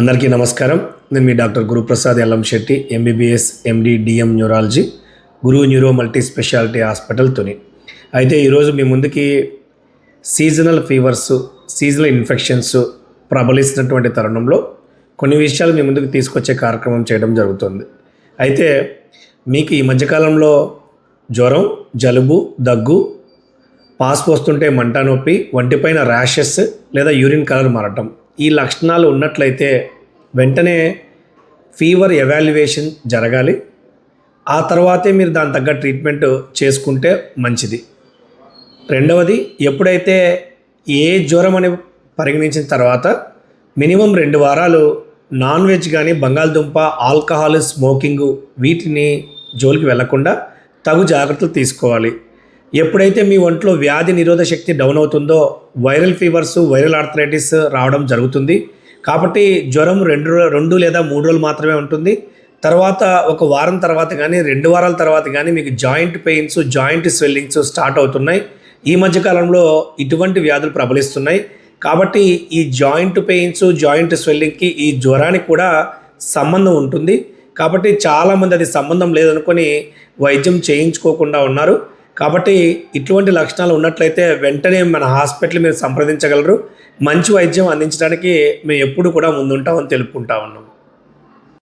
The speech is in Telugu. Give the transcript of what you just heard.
అందరికీ నమస్కారం. నేను మీ doctor Guruprasad Yellam Shetty MBBS MD DM neurology Guru neuro multi speciality hospital Tuni. అయితే ఈరోజు మీ ముందుకి సీజనల్ ఫీవర్స్ సీజనల్ ఇన్ఫెక్షన్స్ ప్రబలిస్తున్నటువంటి తరుణంలో కొన్ని విషయాలు మీ ముందుకు తీసుకొచ్చే కార్యక్రమం చేయడం జరుగుతుంది. అయితే మీకు ఈ మధ్యకాలంలో జ్వరం జలుబు దగ్గు పాస్ పోస్తుంటే మంట నొప్పి వంటిపైన ర్యాషెస్ లేదా యూరిన్ కలర్ మారటం ఈ లక్షణాలు ఉన్నట్లయితే వెంటనే ఫీవర్ ఎవాల్యుయేషన్ జరగాలి. ఆ తర్వాతే మీరు దాని తగ్గ ట్రీట్మెంట్ చేసుకుంటే మంచిది. రెండవది ఎప్పుడైతే ఏ జ్వరం అని పరిగణించిన తర్వాత మినిమం రెండు వారాలు నాన్ వెజ్ కానీ బంగాళదుంప ఆల్కహాల్ స్మోకింగ్ వీటిని జోలికి వెళ్ళకుండా తగు జాగ్రత్తలు తీసుకోవాలి. ఎప్పుడైతే మీ ఒంట్లో వ్యాధి నిరోధ శక్తి డౌన్ అవుతుందో వైరల్ ఫీవర్స్ వైరల్ ఆర్థరైటిస్ రావడం జరుగుతుంది. కాబట్టి జ్వరం రెండు రెండు లేదా మూడు రోజులు మాత్రమే ఉంటుంది. తర్వాత ఒక వారం తర్వాత కానీ రెండు వారాల తర్వాత కానీ మీకు joint pains joint swellings start అవుతున్నాయి. ఈ మధ్యకాలంలో ఇటువంటి వ్యాధులు ప్రబలిస్తున్నాయి. కాబట్టి ఈ జాయింట్ పెయిన్స్ జాయింట్ స్వెల్లింగ్కి ఈ జ్వరానికి కూడా సంబంధం ఉంటుంది. కాబట్టి చాలామంది అది సంబంధం లేదనుకొని వైద్యం చేయించుకోకుండా ఉన్నారు. కాబట్టి ఇటువంటి లక్షణాలు ఉన్నట్లయితే వెంటనే మన హాస్పిటల్ మీరు సంప్రదించగలరు. మంచి వైద్యం అందించడానికి మేము ఎప్పుడు కూడా ముందుంటామని తెలుపుకుంటా ఉన్నాం